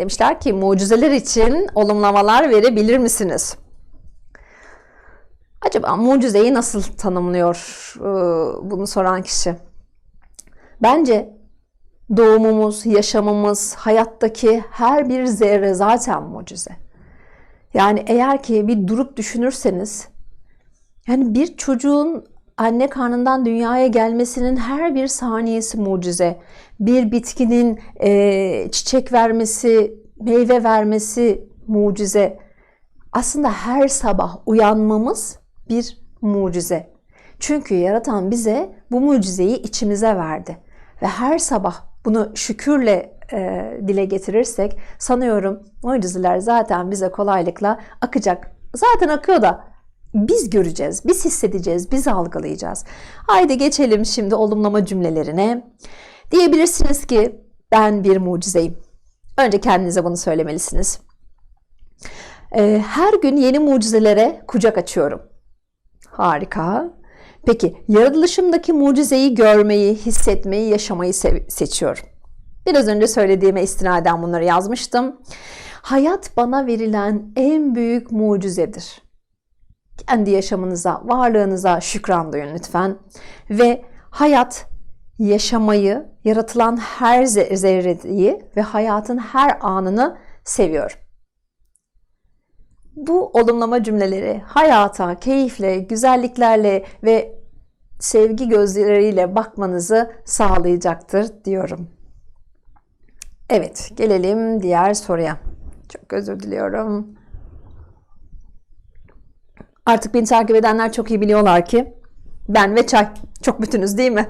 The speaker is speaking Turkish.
Demişler ki mucizeler için olumlamalar verebilir misiniz? Acaba mucizeyi nasıl tanımlıyor e, bunu soran kişi? Bence doğumumuz, yaşamımız, hayattaki her bir zerre zaten mucize. Yani eğer ki bir durup düşünürseniz, yani bir çocuğun anne karnından dünyaya gelmesinin her bir saniyesi mucize. Bir bitkinin e, çiçek vermesi, meyve vermesi mucize. Aslında her sabah uyanmamız bir mucize. Çünkü yaratan bize bu mucizeyi içimize verdi. Ve her sabah bunu şükürle e, dile getirirsek sanıyorum mucizeler zaten bize kolaylıkla akacak. Zaten akıyor da biz göreceğiz, biz hissedeceğiz, biz algılayacağız. Haydi geçelim şimdi olumlama cümlelerine. Diyebilirsiniz ki ben bir mucizeyim. Önce kendinize bunu söylemelisiniz. Ee, her gün yeni mucizelere kucak açıyorum. Harika. Peki yaratılışımdaki mucizeyi görmeyi, hissetmeyi, yaşamayı seçiyorum. Biraz önce söylediğime istinaden bunları yazmıştım. Hayat bana verilen en büyük mucizedir. Kendi yaşamınıza, varlığınıza şükran duyun lütfen. Ve hayat yaşamayı, yaratılan her zerreyi ve hayatın her anını seviyorum. Bu olumlama cümleleri hayata keyifle, güzelliklerle ve sevgi gözleriyle bakmanızı sağlayacaktır diyorum. Evet, gelelim diğer soruya. Çok özür diliyorum. Artık beni takip edenler çok iyi biliyorlar ki ben ve çay çok bütünüz değil mi?